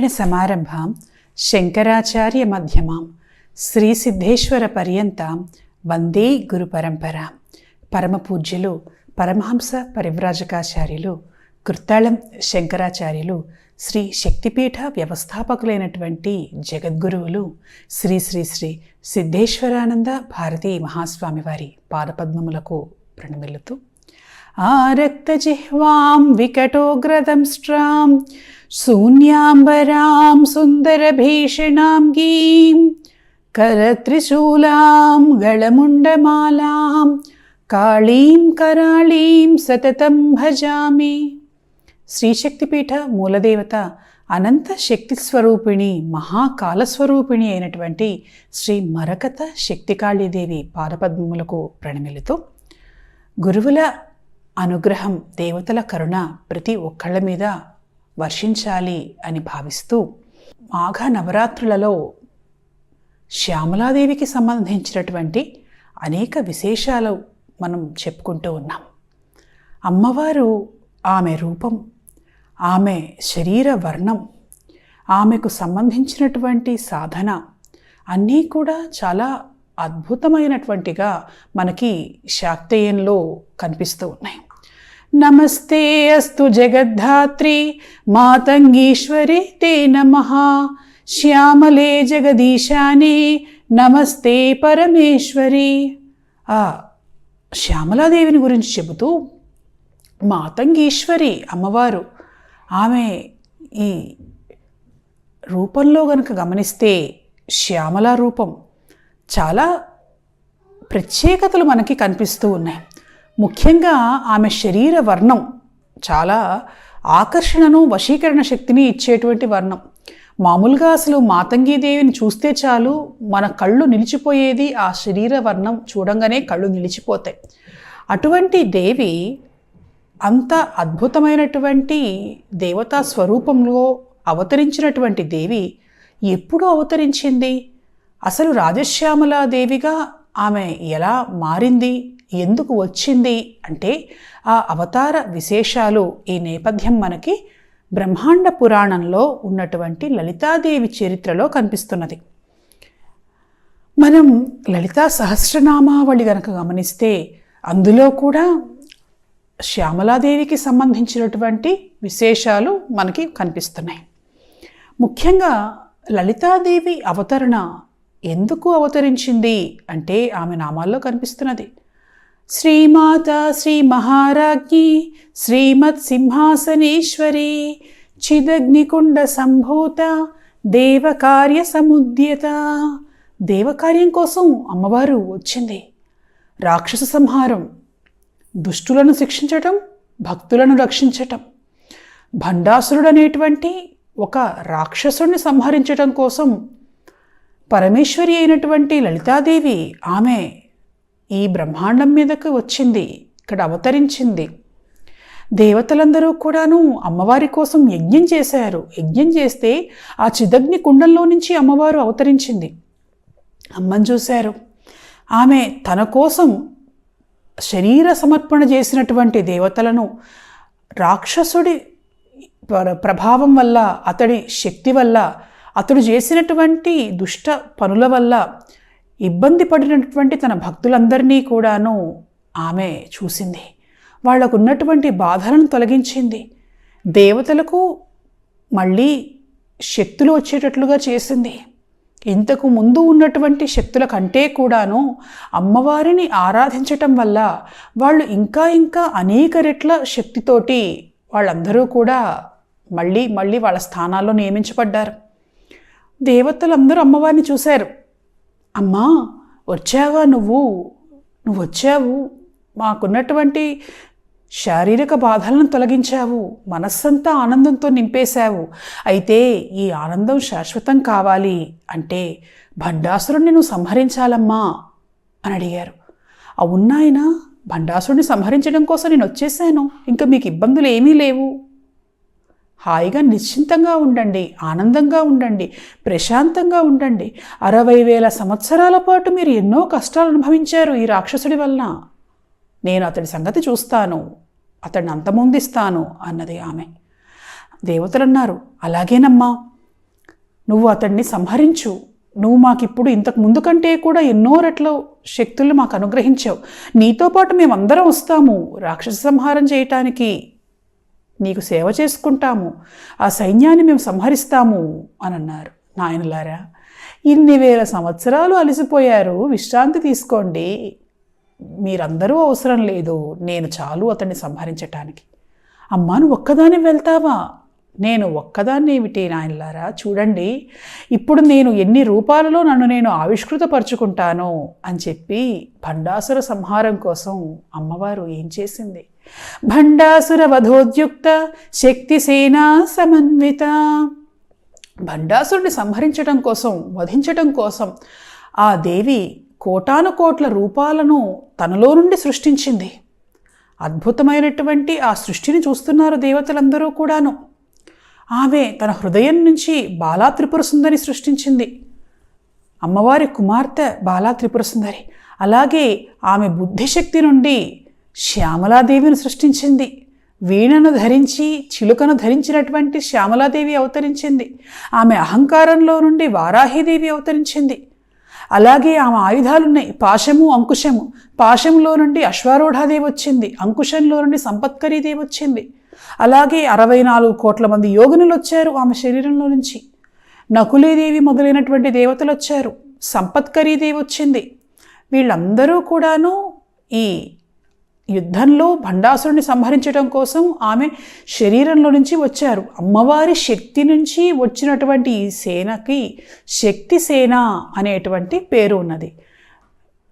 నారాయణ సమారంభాం శంకరాచార్య మధ్యమాం శ్రీ సిద్ధేశ్వర పర్యంతం వందే గురు పరంపర. పరమ పూజ్యులు పరమహంస పరివ్రాజకాచార్యులు కృత్తాళం శంకరాచార్యులు శ్రీ శక్తిపీఠ వ్యవస్థాపకులైనటువంటి జగద్గురువులు శ్రీ శ్రీ శ్రీ సిద్ధేశ్వరానంద భారతీ మహాస్వామి వారి పాదపద్మములకు ప్రణమిల్లుతూ ఆరక్తజిహ్వాం వికటోగ్రదంష్ట్రాం శూన్యాంబరాం సుందరభీషణాం గీం करत्रिशूलां गळमुण्डमालां కాళీం కరాళీం సతతం భజామి. శ్రీశక్తిపీఠ మూలదేవత అనంత శక్తి స్వరూపిణి మహాకాలస్వరూపిణి అయినటువంటి శ్రీ మరకత శక్తికాళీదేవి పాదపద్మములకు ప్రణమిలుతూ గురువుల అనుగ్రహం దేవతల కరుణ ప్రతి ఒక్కళ్ళ మీద వర్షించాలి అని భావిస్తూ మాఘ నవరాత్రులలో శ్యామలాదేవికి సంబంధించినటువంటి అనేక విశేషాలు మనం చెప్పుకుంటూ ఉన్నాం. అమ్మవారు ఆమె రూపం ఆమె శరీర వర్ణం ఆమెకు సంబంధించినటువంటి సాధన అన్నీ కూడా చాలా అద్భుతమైనటువంటిగా మనకి శాక్తేయంలో కనిపిస్తూ ఉన్నాయి. నమస్తే అస్తు జగద్ధాత్రి మాతంగీశ్వరే తే నమ. శ్యామలే జగదీశానే నమస్తే పరమేశ్వరి. ఆ శ్యామలాదేవిని గురించి చెబుతూ మాతంగీశ్వరి అమ్మవారు ఆమె ఈ రూపంలో గనుక గమనిస్తే శ్యామల రూపం చాలా ప్రత్యేకతలు మనకి కనిపిస్తూ ఉన్నాయి. ముఖ్యంగా ఆమె శరీర వర్ణం చాలా ఆకర్షణను వశీకరణ శక్తిని ఇచ్చేటువంటి వర్ణం. మామూలుగా అసలు మాతంగీదేవిని చూస్తే చాలు మన కళ్ళు నిలిచిపోయేది ఆ శరీర వర్ణం చూడంగానే కళ్ళు నిలిచిపోతాయి. అటువంటి దేవి అంత అద్భుతమైనటువంటి దేవతా స్వరూపంలో అవతరించినటువంటి దేవి ఎప్పుడు అవతరించింది? అసలు రాజశ్యామల దేవిగా ఆమె ఎలా మారింది? ఎందుకు వచ్చింది అంటే ఆ అవతార విశేషాలు ఈ నేపథ్యం మనకి బ్రహ్మాండ పురాణంలో ఉన్నటువంటి లలితాదేవి చరిత్రలో కనిపిస్తున్నది. మనం లలితా సహస్రనామావళి గనక గమనిస్తే అందులో కూడా శ్యామలాదేవికి సంబంధించినటువంటి విశేషాలు మనకి కనిపిస్తున్నాయి. ముఖ్యంగా లలితాదేవి అవతరణ ఎందుకు అవతరించింది అంటే ఆమె నామాల్లో కనిపిస్తున్నది. శ్రీమాత శ్రీ మహారాజ్ఞి శ్రీమత్ సింహాసనేశ్వరి చిదగ్నికుండ సంభూత దేవకార్య సముద్యత దేవకార్యం కోసం అమ్మవారు వచ్చింది. రాక్షస సంహారం. దుష్టులను శిక్షించటం భక్తులను రక్షించటం. భండాసురుడు అనేటువంటి ఒక రాక్షసుడిని సంహరించటం కోసం పరమేశ్వరి అయినటువంటి లలితాదేవి ఆమె ఈ బ్రహ్మాండం మీదకు వచ్చింది ఇక్కడ అవతరించింది. దేవతలందరూ కూడాను అమ్మవారి కోసం యజ్ఞం చేశారు. యజ్ఞం చేస్తే ఆ చిదగ్ని కుండంలో నుంచి అమ్మవారు అవతరించింది. అమ్మని చూశారు. ఆమె తన కోసం శరీర సమర్పణ చేసినటువంటి దేవతలను రాక్షసుడి ప్రభావం వల్ల అతడి శక్తి వల్ల అతడు చేసినటువంటి దుష్ట పనుల వల్ల ఇబ్బంది పడినటువంటి తన భక్తులందరినీ కూడాను ఆమె చూసింది. వాళ్ళకున్నటువంటి బాధలను తొలగించింది. దేవతలకు మళ్ళీ శక్తులు వచ్చేటట్లుగా చేసింది. ఇంతకు ముందు ఉన్నటువంటి శక్తుల కంటే కూడాను అమ్మవారిని ఆరాధించటం వల్ల వాళ్ళు ఇంకా ఇంకా అనేక రెట్ల శక్తితోటి వాళ్ళందరూ కూడా మళ్ళీ మళ్ళీ వాళ్ళ స్థానాల్లో నియమించబడ్డారు. దేవతలందరూ అమ్మవారిని చూశారు. అమ్మా వచ్చావా నువ్వు? నువ్వు వచ్చావు. మాకున్నటువంటి శారీరక బాధలను తొలగించావు. మనస్సంతా ఆనందంతో నింపేశావు. అయితే ఈ ఆనందం శాశ్వతం కావాలి అంటే భండాసురుణ్ణి నువ్వు సంహరించాలమ్మా అని అడిగారు. అవునాయన భండాసురుడిని సంహరించడం కోసం నేను వచ్చేసాను. ఇంకా మీకు ఇబ్బందులు ఏమీ లేవు. హాయిగా నిశ్చింతంగా ఉండండి ఆనందంగా ఉండండి ప్రశాంతంగా ఉండండి. అరవై వేల సంవత్సరాల పాటు మీరు ఎన్నో కష్టాలు అనుభవించారు ఈ రాక్షసుడి వలన. నేను అతడి సంగతి చూస్తాను అతడిని అంతమొందిస్తాను అన్నది ఆమె. దేవతలు అన్నారు అలాగేనమ్మా. నువ్వు అతడిని సంహరించు. నువ్వు మాకిప్పుడు ఇంతకు ముందు కంటే కూడా ఎన్నో రెట్ల శక్తులు మాకు అనుగ్రహించావు. నీతో పాటు మేమందరం వస్తాము రాక్షస సంహారం చేయటానికి. నీకు సేవ చేసుకుంటాము ఆ సైన్యాన్ని మేము సంహరిస్తాము అని అన్నారు. నాయనలారా ఇన్ని వేల సంవత్సరాలు అలసిపోయారు విశ్రాంతి తీసుకోండి. మీరందరూ అవసరం లేదు నేను చాలు అతన్ని సంహరించటానికి. అమ్మా నువ్వు ఒక్కదాని వెళ్తావా? నేను ఒక్కదాన్ని ఏమిటి నాయనలారా చూడండి ఇప్పుడు నేను ఎన్ని రూపాలలో నన్ను నేను ఆవిష్కృతపరుచుకుంటాను అని చెప్పి భండాసుర సంహారం కోసం అమ్మవారు ఏం చేసింది? భండాసుర వధోద్యుక్త శక్తి సేనా సమన్విత. భండాసురుని సంహరించటం కోసం వధించటం కోసం ఆ దేవి కోటాను కోట్ల రూపాలను తనలో నుండి సృష్టించింది. అద్భుతమైనటువంటి ఆ సృష్టిని చూస్తున్నారు దేవతలందరూ కూడాను. ఆమె తన హృదయం నుంచి బాలా త్రిపుర సుందరి సృష్టించింది. అమ్మవారి కుమార్తె బాలా త్రిపుర సుందరి. అలాగే ఆమె బుద్ధిశక్తి నుండి శ్యామలాదేవిని సృష్టించింది. వీణను ధరించి చిలుకను ధరించినటువంటి శ్యామలాదేవి అవతరించింది. ఆమె అహంకారంలో నుండి వారాహిదేవి అవతరించింది. అలాగే ఆమె ఆయుధాలున్నాయి. పాశము అంకుశము. పాశంలో నుండి అశ్వారూఢాదేవి వచ్చింది. అంకుశంలో నుండి సంపత్కరీదేవి వచ్చింది. అలాగే అరవై నాలుగు కోట్ల మంది యోగినులు వచ్చారు ఆమె శరీరంలో నుంచి. నకులీదేవి మొదలైనటువంటి దేవతలు వచ్చారు. సంపత్కరీదేవి వచ్చింది. వీళ్ళందరూ కూడాను ఈ యుద్ధంలో భండాసురుని సంహరించడం కోసం ఆమె శరీరంలో నుంచి వచ్చారు. అమ్మవారి శక్తి నుంచి వచ్చినటువంటి ఈ సేనకి శక్తి సేన అనేటువంటి పేరు ఉన్నది.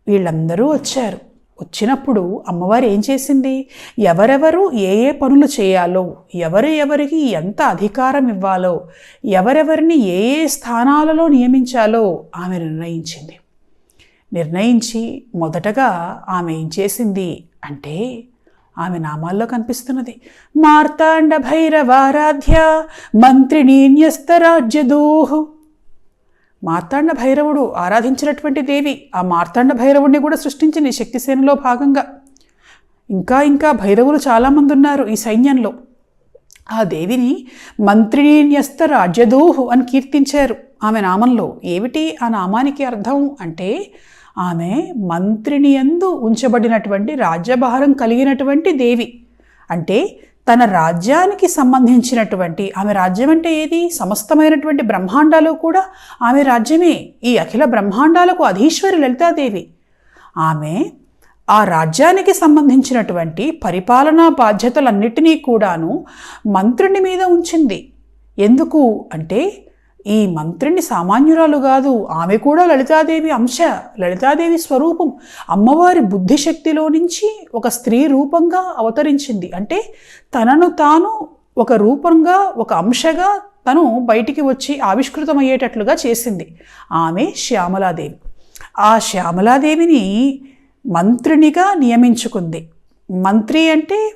వీళ్ళందరూ వచ్చారు. వచ్చినప్పుడు అమ్మవారు ఏం చేసింది? ఎవరెవరు ఏ ఏ పనులు చేయాలో ఎవరు ఎవరికి ఎంత అధికారం ఇవ్వాలో ఎవరెవరిని ఏ ఏ స్థానాలలో నియమించాలో ఆమె నిర్ణయించింది. నిర్ణయించి మొదటగా ఆమె ఏం చేసింది? అంటే ఆమె నామాల్లో కనిపిస్తున్నది. మార్తాండ భైరవారాధ్య మంత్రిని న్యస్తరాజ్యదూహు మార్తాండ భైరవుడు ఆరాధించినటువంటి దేవి ఆ మార్తాండ భైరవుడిని కూడా సృష్టించింది శక్తిసేనలో భాగంగా. ఇంకా ఇంకా భైరవులు చాలామంది ఉన్నారు ఈ సైన్యంలో. ఆ దేవిని మంత్రిని న్యస్త రాజ్యదోహు అని కీర్తించారు ఆమె నామంలో. ఏమిటి ఆ నామానికి అర్థం? అంటే ఆమె మంత్రిని యందు ఉంచబడినటువంటి రాజ్యభారం కలిగినటువంటి దేవి. అంటే తన రాజ్యానికి సంబంధించినటువంటి ఆమె రాజ్యం అంటే ఏది? సమస్తమైనటువంటి బ్రహ్మాండాలు కూడా ఆమె రాజ్యమే. ఈ అఖిల బ్రహ్మాండాలకు అధీశ్వరి లలితాదేవి. ఆమె ఆ రాజ్యానికి సంబంధించినటువంటి పరిపాలనా బాధ్యతలన్నిటినీ కూడాను మంత్రుని మీద ఉంచింది. ఎందుకు? అంటే ఈ మంత్రిని సామాన్యురాలు కాదు ఆమె కూడా లలితాదేవి అంశ లలితాదేవి స్వరూపం. అమ్మవారి బుద్ధిశక్తిలో నుంచి ఒక స్త్రీ రూపంగా అవతరించింది. అంటే తనను తాను ఒక రూపంగా ఒక అంశగా తను బయటికి వచ్చి ఆవిష్కృతమయ్యేటట్లుగా చేసింది. ఆమె శ్యామలాదేవి. ఆ శ్యామలాదేవిని మంత్రినిగా నియమించుకుంది. మంత్రి అంటే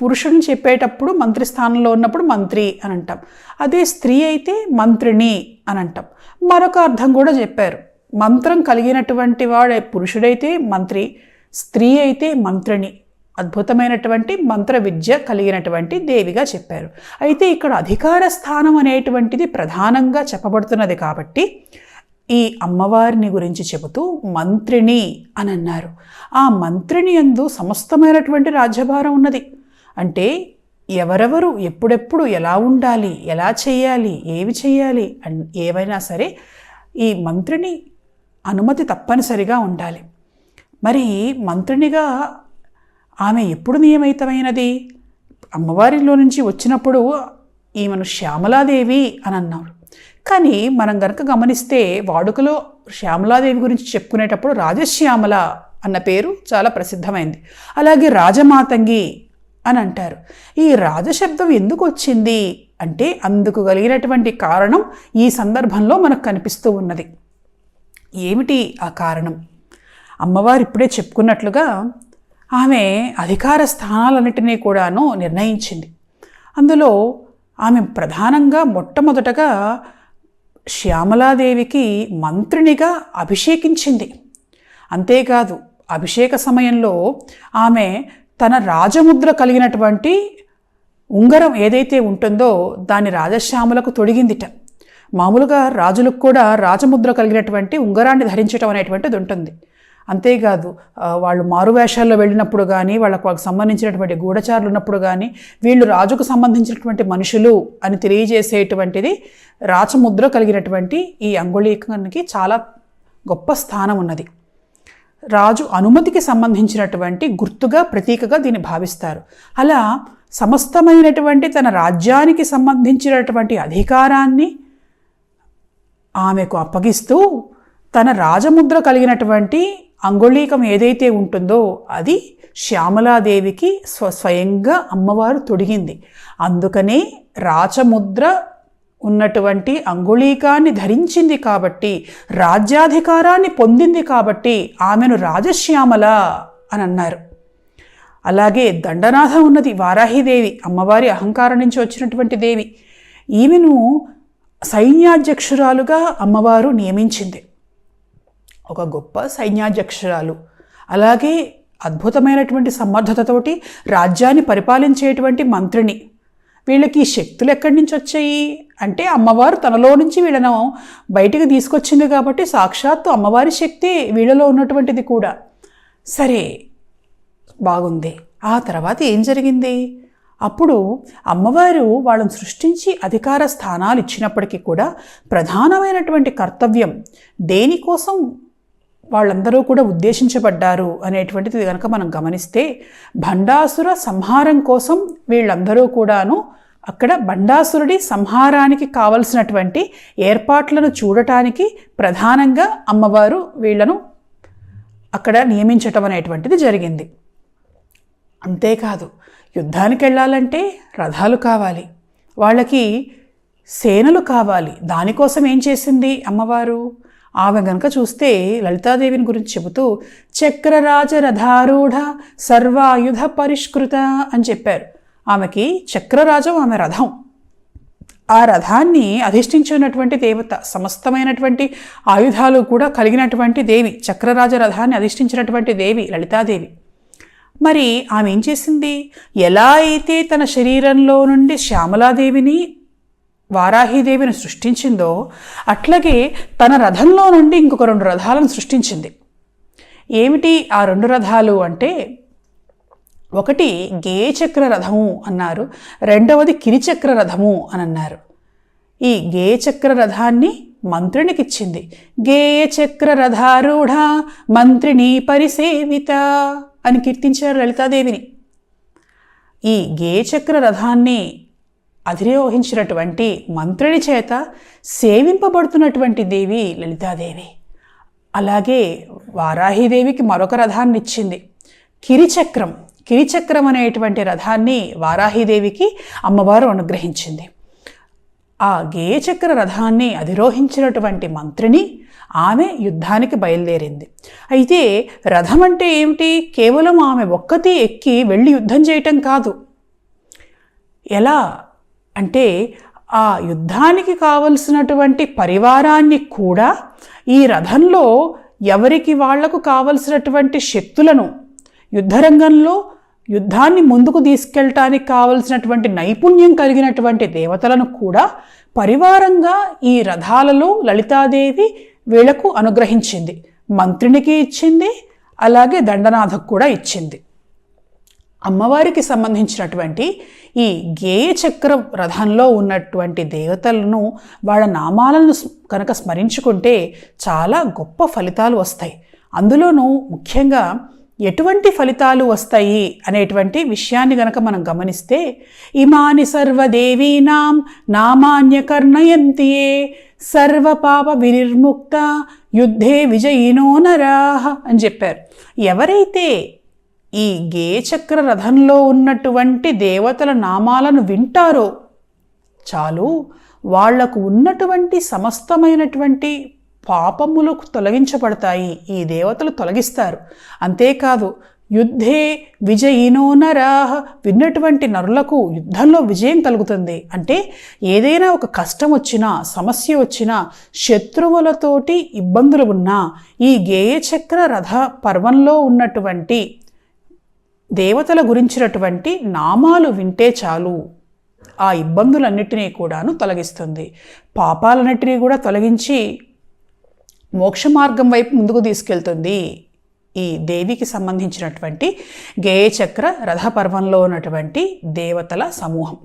పురుషుని చెప్పేటప్పుడు మంత్రి స్థానంలో ఉన్నప్పుడు మంత్రి అని అంటాం. అదే స్త్రీ అయితే మంత్రిని అని అంటాం. మరొక అర్థం కూడా చెప్పారు. మంత్రం కలిగినటువంటి వాడే పురుషుడైతే మంత్రి స్త్రీ అయితే మంత్రిని అద్భుతమైనటువంటి మంత్ర విద్య కలిగినటువంటి దేవిగా చెప్పారు. అయితే ఇక్కడ అధికార స్థానం అనేటువంటిది ప్రధానంగా చెప్పబడుతున్నది కాబట్టి ఈ అమ్మవారిని గురించి చెబుతూ మంత్రిని అని అన్నారు. ఆ మంత్రిని ఎందు సమస్తమైనటువంటి రాజ్యభారం ఉన్నది. అంటే ఎవరెవరు ఎప్పుడెప్పుడు ఎలా ఉండాలి ఎలా చేయాలి ఏవి చేయాలి అన్ ఏవైనా సరే ఈ మంత్రిని అనుమతి తప్పనిసరిగా ఉండాలి. మరి మంత్రినిగా ఆమె ఎప్పుడు నియమితమైనది? అమ్మవారిలో నుంచి వచ్చినప్పుడు ఈమెను శ్యామలాదేవి అని అన్నారు. కానీ మనం గనక గమనిస్తే వాడుకలో శ్యామలాదేవి గురించి చెప్పుకునేటప్పుడు రాజశ్యామల అన్న పేరు చాలా ప్రసిద్ధమైంది. అలాగే రాజమాతంగి అని అంటారు ఈ రాజశబ్దం ఎందుకు వచ్చింది అంటే అందుకు కలిగినటువంటి కారణం ఈ సందర్భంలో మనకు కనిపిస్తూ ఉన్నది. ఏమిటి ఆ కారణం? అమ్మవారు ఇప్పుడే చెప్పుకున్నట్లుగా ఆమె అధికార స్థానాలన్నిటినీ కూడాను నిర్ణయించింది. అందులో ఆమె ప్రధానంగా మొట్టమొదటగా శ్యామలాదేవికి మంత్రినిగా అభిషేకించింది. అంతేకాదు అభిషేక సమయంలో ఆమె తన రాజముద్ర కలిగినటువంటి ఉంగరం ఏదైతే ఉంటుందో దాన్ని రాజశ్యాములకు తొడిగిందిట. మామూలుగా రాజులకు కూడా రాజముద్ర కలిగినటువంటి ఉంగరాన్ని ధరించడం అనేటువంటిది ఉంటుంది. అంతేకాదు వాళ్ళు మారువేషాల్లో వెళ్ళినప్పుడు కానీ వాళ్ళకు వాళ్ళకి సంబంధించినటువంటి గూఢచారులు ఉన్నప్పుడు కానీ వీళ్ళు రాజుకు సంబంధించినటువంటి మనుషులు అని తెలియజేసేటువంటిది రాచముద్ర కలిగినటువంటి ఈ అంగుళీకానికి చాలా గొప్ప స్థానం ఉన్నది. రాజు అనుమతికి సంబంధించినటువంటి గుర్తుగా ప్రతీకగా దీన్ని భావిస్తారు. అలా సమస్తమైనటువంటి తన రాజ్యానికి సంబంధించినటువంటి అధికారాన్ని ఆమెకు అప్పగిస్తూ తన రాజముద్ర కలిగినటువంటి అంగుళీకం ఏదైతే ఉంటుందో అది శ్యామలాదేవికి స్వ స్వయంగా అమ్మవారు తొడిగింది. అందుకనే రాచముద్ర ఉన్నటువంటి అంగుళీకాన్ని ధరించింది కాబట్టి రాజ్యాధికారాన్ని పొందింది కాబట్టి ఆమెను రాజశ్యామల అని అన్నారు. అలాగే దండనాథ ఉన్నది వారాహిదేవి అమ్మవారి అహంకారం నుంచి వచ్చినటువంటి దేవి. ఈమెను సైన్యాధ్యక్షురాలుగా అమ్మవారు నియమించింది. ఒక గొప్ప సైన్యాధ్యక్షురాలు. అలాగే అద్భుతమైనటువంటి సమర్థతతోటి రాజ్యాన్ని పరిపాలించేటువంటి మంత్రిని. వీళ్ళకి శక్తులు ఎక్కడి నుంచి వచ్చాయి? అంటే అమ్మవారు తనలో నుంచి వీళ్ళను బయటికి తీసుకొచ్చింది కాబట్టి సాక్షాత్తు అమ్మవారి శక్తి వీళ్ళలో ఉన్నటువంటిది కూడా. సరే బాగుంది. ఆ తర్వాత ఏం జరిగింది? అప్పుడు అమ్మవారు వాళ్ళని సృష్టించి అధికార స్థానాలు ఇచ్చినప్పటికీ కూడా ప్రధానమైనటువంటి కర్తవ్యం దేనికోసం? వాళ్ళందరూ కూడా ఉద్దేశించబడ్డారు అనేటువంటిది కనుక మనం గమనిస్తే భండాసుర సంహారం కోసం వీళ్ళందరూ కూడాను అక్కడ భండాసురుడి సంహారానికి కావలసినటువంటి ఏర్పాట్లను చూడటానికి ప్రధానంగా అమ్మవారు వీళ్ళను అక్కడ నియమించటం అనేటువంటిది జరిగింది. అంతేకాదు యుద్ధానికి వెళ్ళాలంటే రథాలు కావాలి వాళ్ళకి సేనలు కావాలి. దానికోసం ఏం చేసింది అమ్మవారు? ఆమె గనక చూస్తే లలితాదేవిని గురించి చెబుతూ చక్రరాజ రథారూఢ సర్వాయుధ పరిష్కృత అని చెప్పారు. ఆమెకి చక్రరాజం ఆమె రథం. ఆ రథాన్ని అధిష్ఠించినటువంటి దేవత సమస్తమైనటువంటి ఆయుధాలు కూడా కలిగినటువంటి దేవి చక్రరాజ రథాన్ని అధిష్ఠించినటువంటి దేవి లలితాదేవి. మరి ఆమె ఏం చేసింది? ఎలా అయితే తన శరీరంలో నుండి శ్యామలాదేవిని వారాహిదేవిని సృష్టించిందో అట్లాగే తన రథంలో నుండి ఇంకొక రెండు రథాలను సృష్టించింది. ఏమిటి ఆ రెండు రథాలు అంటే ఒకటి గేచక్ర రథము అన్నారు రెండవది కిరిచక్ర రథము అని అన్నారు. ఈ గేచక్ర రథాన్ని మంత్రునికిచ్చింది గేయచక్ర రథారూఢ మంత్రిని పరిసేవిత అని కీర్తించారు లలితాదేవిని. ఈ గేయచక్ర రథాన్ని అధిరోహించినటువంటి మంత్రుని చేత సేవింపబడుతున్నటువంటి దేవి లలితాదేవి. అలాగే వారాహిదేవికి మరొక రథాన్ని ఇచ్చింది కిరిచక్రం కిరిచక్రం అనేటువంటి రథాన్ని వారాహిదేవికి అమ్మవారు అనుగ్రహించింది. ఆ గేయచక్ర రథాన్ని అధిరోహించినటువంటి మంత్రిని ఆమె యుద్ధానికి బయలుదేరింది. అయితే రథం అంటే ఏమిటి? కేవలం ఆమె ఒక్కతే ఎక్కి వెళ్ళి యుద్ధం చేయటం కాదు. ఎలా? అంటే ఆ యుద్ధానికి కావలసినటువంటి పరివారాన్ని కూడా ఈ రథంలో ఎవరికి వాళ్ళకు కావలసినటువంటి శక్తులను యుద్ధరంగంలో యుద్ధాన్ని ముందుకు తీసుకెళ్ళటానికి కావలసినటువంటి నైపుణ్యం కలిగినటువంటి దేవతలను కూడా పరివారంగా ఈ రథాలలో లలితాదేవి వీళ్ళకు అనుగ్రహించింది. మంత్రినికి ఇచ్చింది అలాగే దండనాథకు కూడా ఇచ్చింది. అమ్మవారికి సంబంధించినటువంటి ఈ గేయ చక్ర రథంలో ఉన్నటువంటి దేవతలను వాళ్ళ నామాలను కనుక స్మరించుకుంటే చాలా గొప్ప ఫలితాలు వస్తాయి. అందులోనూ ముఖ్యంగా ఎటువంటి ఫలితాలు వస్తాయి అనేటువంటి విషయాన్ని గనక మనం గమనిస్తే ఇమాని సర్వదేవీనాం నామాన్యకర్ణయంతియే సర్వపాప వినిర్ముక్త యుద్ధే విజయినో నరాహ అని చెప్పారు. ఎవరైతే ఈ గేచక్ర రథంలో ఉన్నటువంటి దేవతల నామాలను వింటారో? చాలు వాళ్ళకు ఉన్నటువంటి సమస్తమైనటువంటి పాపములకు తొలగించబడతాయి. ఈ దేవతలు తొలగిస్తారు. అంతేకాదు యుద్ధే విజయినో నరాహ విన్నటువంటి నరులకు యుద్ధంలో విజయం కలుగుతుంది. అంటే ఏదైనా ఒక కష్టం వచ్చినా సమస్య వచ్చినా శత్రువులతోటి ఇబ్బందులు ఉన్నా ఈ గేయచక్ర రథ పర్వంలో ఉన్నటువంటి దేవతల గురించినటువంటి నామాలు వింటే చాలు. ఆ ఇబ్బందులన్నిటినీ కూడాను తొలగిస్తుంది. పాపాలన్నిటినీ కూడా తొలగించి మోక్ష మార్గం వైపు ముందుకు తీసుకెళ్తుంది. ఈ దేవికి సంబంధించినటువంటి గేయచక్ర రథపర్వంలో ఉన్నటువంటి దేవతల సమూహం.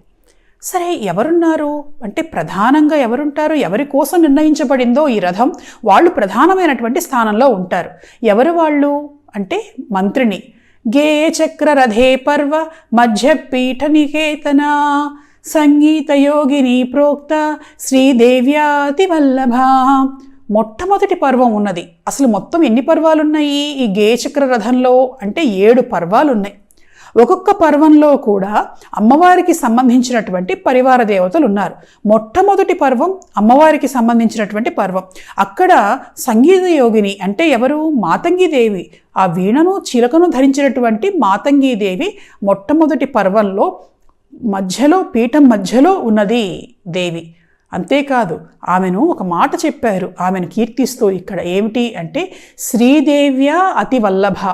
సరే ఎవరున్నారు? అంటే ప్రధానంగా ఎవరుంటారు? ఎవరి కోసం నిర్ణయించబడిందో ఈ రథం? వాళ్ళు ప్రధానమైనటువంటి స్థానంలో ఉంటారు. ఎవరు వాళ్ళు? అంటే మంత్రిని. గేయచక్ర రథే పర్వ మధ్యపీఠ నికేతన సంగీతయోగిని ప్రోక్త శ్రీదేవ్యాతివల్లభ. మొట్టమొదటి పర్వం ఉన్నది. అసలు మొత్తం ఎన్ని పర్వాలున్నాయి? ఈ గేయచక్ర రథంలో అంటే ఏడు పర్వాలున్నాయి. ఒక్కొక్క పర్వంలో కూడా అమ్మవారికి సంబంధించినటువంటి పరివార దేవతలు ఉన్నారు. మొట్టమొదటి పర్వం అమ్మవారికి సంబంధించినటువంటి పర్వం. అక్కడ సంగీత యోగిని అంటే ఎవరు? మాతంగిదేవి ఆ వీణను చిలకను ధరించినటువంటి మాతంగిదేవి మొట్టమొదటి పర్వంలో మధ్యలో పీఠం మధ్యలో ఉన్నది దేవి. అంతేకాదు ఆమెను ఒక మాట చెప్పారు. ఆమెను కీర్తిస్తూ ఇక్కడ ఏమిటి అంటే శ్రీదేవ్య అతి వల్లభ.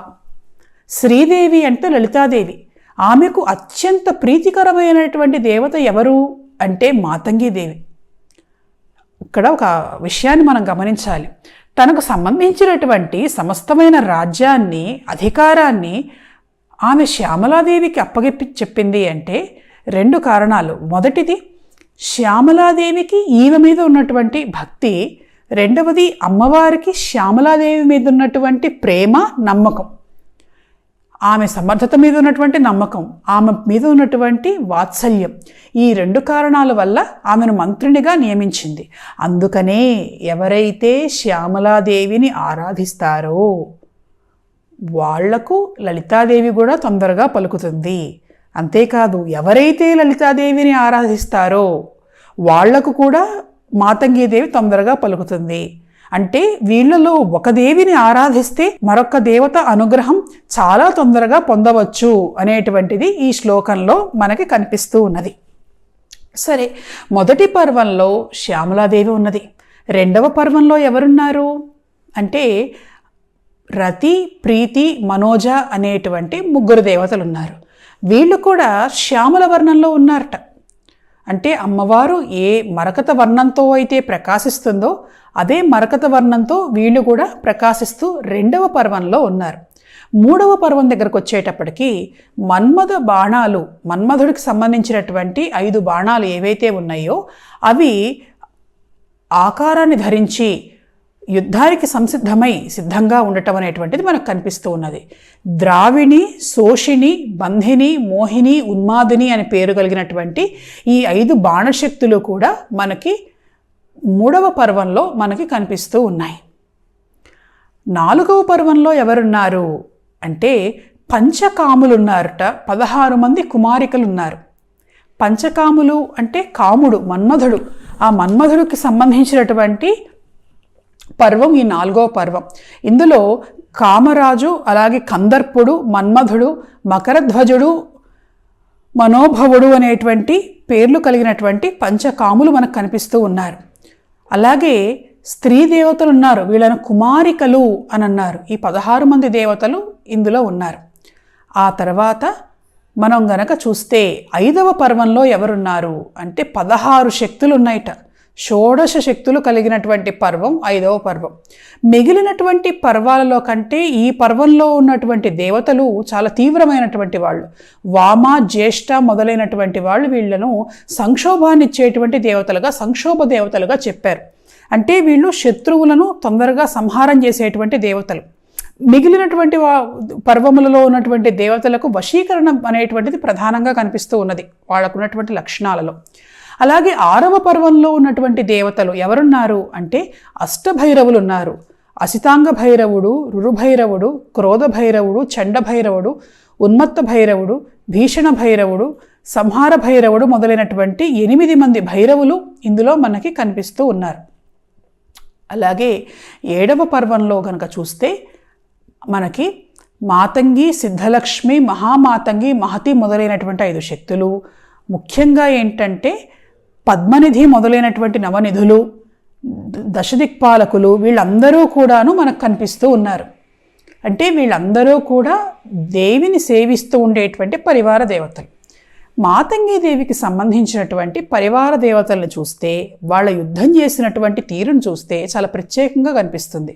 శ్రీదేవి అంటే లలితాదేవి. ఆమెకు అత్యంత ప్రీతికరమైనటువంటి దేవత ఎవరు అంటే మాతంగిదేవి. ఇక్కడ ఒక విషయాన్ని మనం గమనించాలి. తనకు సంబంధించినటువంటి సమస్తమైన రాజ్యాన్ని అధికారాన్ని ఆమె శ్యామలాదేవికి అప్పగిప్పి చెప్పింది అంటే రెండు కారణాలు. మొదటిది శ్యామలాదేవికి ఈమె మీద ఉన్నటువంటి భక్తి. రెండవది అమ్మవారికి శ్యామలాదేవి మీద ఉన్నటువంటి ప్రేమ నమ్మకం. ఆమె సమర్థత మీద ఉన్నటువంటి నమ్మకం ఆమె మీద ఉన్నటువంటి వాత్సల్యం ఈ రెండు కారణాల వల్ల ఆమెను మంత్రినిగా నియమించింది. అందుకనే ఎవరైతే శ్యామలాదేవిని ఆరాధిస్తారో వాళ్ళకు లలితాదేవి కూడా తొందరగా పలుకుతుంది. అంతేకాదు ఎవరైతే లలితాదేవిని ఆరాధిస్తారో వాళ్ళకు కూడా మాతంగీదేవి తొందరగా పలుకుతుంది. అంటే వీళ్ళలో ఒక దేవిని ఆరాధిస్తే మరొక దేవత అనుగ్రహం చాలా తొందరగా పొందవచ్చు అనేటువంటిది ఈ శ్లోకంలో మనకి కనిపిస్తూ ఉన్నది. సరే మొదటి పర్వంలో శ్యామలాదేవి ఉన్నది. రెండవ పర్వంలో ఎవరున్నారు? అంటే రతి ప్రీతి మనోజ అనేటువంటి ముగ్గురు దేవతలు ఉన్నారు వీళ్ళు కూడా శ్యామల వర్ణంలో ఉన్నారట. అంటే అమ్మవారు ఏ మరకత వర్ణంతో అయితే ప్రకాశిస్తుందో అదే మరకత వర్ణంతో వీళ్ళు కూడా ప్రకాశిస్తూ రెండవ పర్వంలో ఉన్నారు. మూడవ పర్వం దగ్గరకు వచ్చేటప్పటికి మన్మథ బాణాలు మన్మధుడికి సంబంధించినటువంటి ఐదు బాణాలు ఏవైతే ఉన్నాయో అవి ఆకారాన్ని ధరించి యుద్ధానికి సంసిద్ధమై సిద్ధంగా ఉండటం అనేటువంటిది మనకు కనిపిస్తూ ఉన్నది. ద్రావిణి శోషిణి బంధిని మోహిని ఉన్మాదిని అని పేరు కలిగినటువంటి ఈ ఐదు బాణశక్తులు కూడా మనకి మూడవ పర్వంలో మనకి కనిపిస్తూ ఉన్నాయి. నాలుగవ పర్వంలో ఎవరున్నారు అంటే పంచకాములున్నారట. పదహారు మంది కుమారికలు ఉన్నారు పంచకాములు అంటే కాముడు మన్మధుడు. ఆ మన్మధుడికి సంబంధించినటువంటి పర్వం ఈ నాలుగవ పర్వం. ఇందులో కామరాజు అలాగే కందర్పుడు మన్మధుడు మకరధ్వజుడు మనోభవుడు అనేటువంటి పేర్లు కలిగినటువంటి పంచకాములు మనకు కనిపిస్తూ ఉన్నారు. అలాగే స్త్రీ దేవతలు ఉన్నారు వీళ్ళను కుమారికలు అని అన్నారు ఈ పదహారు మంది దేవతలు ఇందులో ఉన్నారు. ఆ తర్వాత మనం గనక చూస్తే ఐదవ పర్వంలో ఎవరున్నారు అంటే పదహారు శక్తులు ఉన్నాయిట. షోడశ శక్తులు కలిగినటువంటి పర్వం ఐదవ పర్వం. మిగిలినటువంటి పర్వాలలో కంటే ఈ పర్వంలో ఉన్నటువంటి దేవతలు చాలా తీవ్రమైనటువంటి వాళ్ళు. వామ జ్యేష్ఠ మొదలైనటువంటి వాళ్ళు వీళ్ళను సంక్షోభాన్నిచ్చేటువంటి దేవతలుగా సంక్షోభ దేవతలుగా చెప్పారు. అంటే వీళ్ళు శత్రువులను తొందరగా సంహారం చేసేటువంటి దేవతలు. మిగిలినటువంటి పర్వములలో ఉన్నటువంటి దేవతలకు వశీకరణం అనేటువంటిది ప్రధానంగా కనిపిస్తూ ఉన్నది. వాళ్ళకున్నటువంటి లక్షణాలలో. అలాగే ఆరవ పర్వంలో ఉన్నటువంటి దేవతలు ఎవరున్నారు అంటే అష్టభైరవులు ఉన్నారు అసితాంగ భైరవుడు రురుభైరవుడు క్రోధ భైరవుడు చండ భైరవుడు ఉన్మత్త భైరవుడు భీషణ భైరవుడు సంహార భైరవుడు మొదలైనటువంటి ఎనిమిది మంది భైరవులు ఇందులో మనకి కనిపిస్తూ ఉన్నారు. అలాగే ఏడవ పర్వంలో కనుక చూస్తే మనకి మాతంగి సిద్ధలక్ష్మి మహామాతంగి మహతి మొదలైనటువంటి ఐదు శక్తులు. ముఖ్యంగా ఏంటంటే పద్మనిధి మొదలైనటువంటి నవనిధులు దశదిక్పాలకులు వీళ్ళందరూ కూడాను మనకు కనిపిస్తూ ఉన్నారు. అంటే వీళ్ళందరూ కూడా దేవిని సేవిస్తూ ఉండేటువంటి పరివార దేవతలు. మాతంగీదేవికి సంబంధించినటువంటి పరివార దేవతలను చూస్తే వాళ్ళ యుద్ధం చేసినటువంటి తీరును చూస్తే చాలా ప్రత్యేకంగా కనిపిస్తుంది.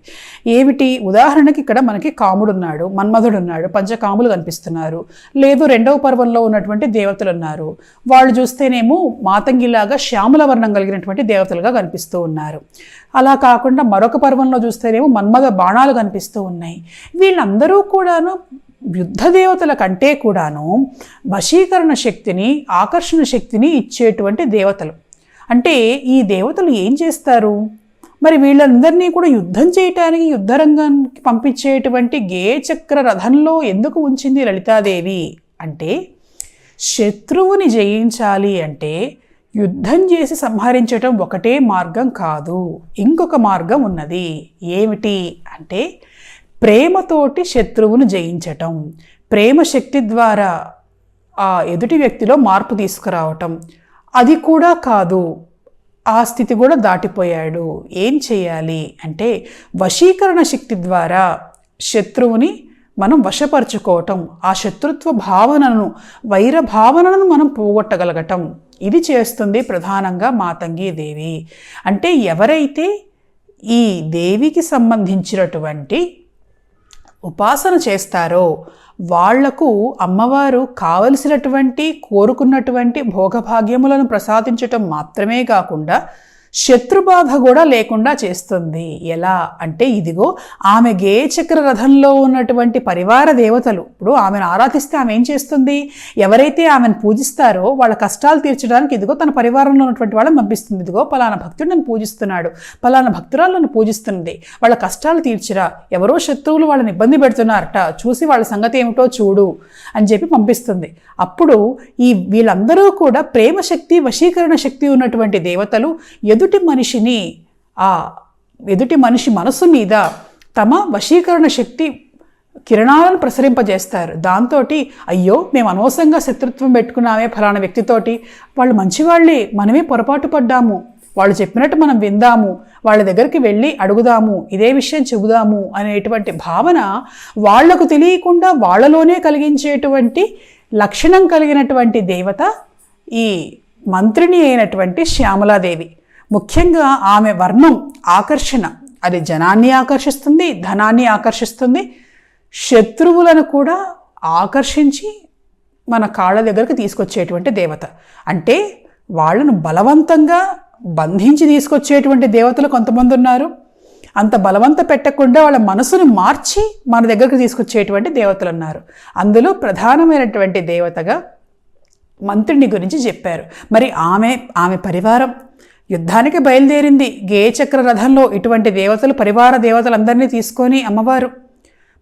ఏమిటి? ఉదాహరణకి ఇక్కడ మనకి కాముడున్నాడు మన్మధుడున్నాడు మన్మధుడు ఉన్నాడు పంచకాములు కనిపిస్తున్నారు. లేదు రెండవ పర్వంలో ఉన్నటువంటి దేవతలు ఉన్నారు వాళ్ళు చూస్తేనేమో మాతంగిలాగా శ్యామల వర్ణం కలిగినటువంటి దేవతలుగా కనిపిస్తూ ఉన్నారు. అలా కాకుండా మరొక పర్వంలో చూస్తేనేమో మన్మధ బాణాలు కనిపిస్తూ ఉన్నాయి. వీళ్ళందరూ కూడాను యుద్ధ దేవతల కంటే కూడాను వశీకరణ శక్తిని ఆకర్షణ శక్తిని ఇచ్చేటువంటి దేవతలు. అంటే ఈ దేవతలు ఏం చేస్తారు? మరి వీళ్ళందరినీ కూడా యుద్ధం చేయటానికి యుద్ధరంగానికి పంపించేటువంటి గేయచక్ర రథంలో ఎందుకు ఉంచింది లలితాదేవి? అంటే శత్రువుని జయించాలి అంటే యుద్ధం చేసి సంహరించటం ఒకటే మార్గం కాదు. ఇంకొక మార్గం ఉన్నది. ఏమిటి? అంటే ప్రేమతోటి శత్రువును జయించటం. ప్రేమ శక్తి ద్వారా ఆ ఎదుటి వ్యక్తిలో మార్పు తీసుకురావటం. అది కూడా కాదు ఆ స్థితి కూడా దాటిపోయాడు. ఏం చేయాలి అంటే వశీకరణ శక్తి ద్వారా శత్రువుని మనం వశపరుచుకోవటం ఆ శత్రుత్వ భావనను వైర భావనను మనం పోగొట్టగలగటం. ఇది చేస్తుంది ప్రధానంగా మాతంగి దేవి. అంటే ఎవరైతే ఈ దేవికి సంబంధించినటువంటి ఉపాసన చేస్తారో వాళ్ళకు అమ్మవారు కావలసినటువంటి కోరుకున్నటువంటి భోగభాగ్యములను ప్రసాదించటం మాత్రమే కాకుండా శత్రుబాధ కూడా లేకుండా చేస్తుంది. ఎలా అంటే ఇదిగో ఆమె గేయచక్ర రథంలో ఉన్నటువంటి పరివార దేవతలు. ఇప్పుడు ఆమెను ఆరాధిస్తే ఆమె ఏం చేస్తుంది? ఎవరైతే ఆమెను పూజిస్తారో వాళ్ళ కష్టాలు తీర్చడానికి ఇదిగో తన పరివారంలో ఉన్నటువంటి వాళ్ళని పంపిస్తుంది. ఇదిగో పలానా భక్తుడు నన్ను పూజిస్తున్నాడు. పలానా భక్తురాలు నన్ను పూజిస్తుంది. వాళ్ళ కష్టాలు తీర్చిరా. ఎవరో శత్రువులు వాళ్ళని ఇబ్బంది పెడుతున్నారట. చూసి వాళ్ళ సంగతి ఏమిటో చూడు అని చెప్పి పంపిస్తుంది. అప్పుడు ఈ వీళ్ళందరూ కూడా ప్రేమ శక్తి వశీకరణ శక్తి ఉన్నటువంటి దేవతలు ఎదుటి మనిషిని ఆ ఎదుటి మనిషి మనసు మీద తమ వశీకరణ శక్తి కిరణాలను ప్రసరింపజేస్తారు. దాంతో అయ్యో మేము అనవసరంగా శత్రుత్వం పెట్టుకున్నామే ఫలానా వ్యక్తితోటి. వాళ్ళు మంచివాళ్ళే మనమే పొరపాటు పడ్డాము. వాళ్ళు చెప్పినట్టు మనం విందాము. వాళ్ళ దగ్గరికి వెళ్ళి అడుగుదాము. ఇదే విషయం చెబుదాము అనేటువంటి భావన వాళ్ళకు తెలియకుండా వాళ్ళలోనే కలిగించేటువంటి లక్షణం కలిగినటువంటి దేవత ఈ మంత్రిని అయినటువంటి శ్యామలాదేవి. ముఖ్యంగా ఆమె వర్ణం ఆకర్షణ. అది జనాన్ని ఆకర్షిస్తుంది ధనాన్ని ఆకర్షిస్తుంది. శత్రువులను కూడా ఆకర్షించి మన కాళ్ళ దగ్గరకు తీసుకొచ్చేటువంటి దేవత. అంటే వాళ్ళను బలవంతంగా బంధించి తీసుకొచ్చేటువంటి దేవతలు కొంతమంది ఉన్నారు. అంత బలవంత పెట్టకుండా వాళ్ళ మనసును మార్చి మన దగ్గరకు తీసుకొచ్చేటువంటి దేవతలు ఉన్నారు. అందులో ప్రధానమైనటువంటి దేవతగా మంత్రిని గురించి చెప్పారు. మరి ఆమె ఆమె పరివారం యుద్ధానికి బయలుదేరింది గేయచక్ర రథంలో ఇటువంటి దేవతలు పరివార దేవతలందరినీ తీసుకొని అమ్మవారు.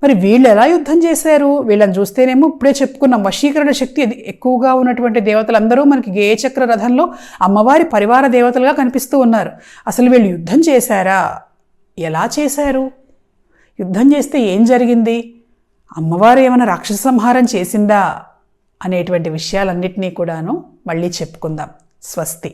మరి వీళ్ళు ఎలా యుద్ధం చేశారు? వీళ్ళని చూస్తేనేమో ఇప్పుడే చెప్పుకున్నాం వశీకరణ శక్తి ఎక్కువగా ఉన్నటువంటి దేవతలందరూ మనకి గేయచక్ర రథంలో అమ్మవారి పరివార దేవతలుగా కనిపిస్తూ ఉన్నారు. అసలు వీళ్ళు యుద్ధం చేశారా? ఎలా చేశారు? యుద్ధం చేస్తే ఏం జరిగింది? అమ్మవారు ఏమైనా రాక్షస సంహారం చేసిందా? అనేటువంటి విషయాలన్నింటినీ కూడాను మళ్ళీ చెప్పుకుందాం. స్వస్తి.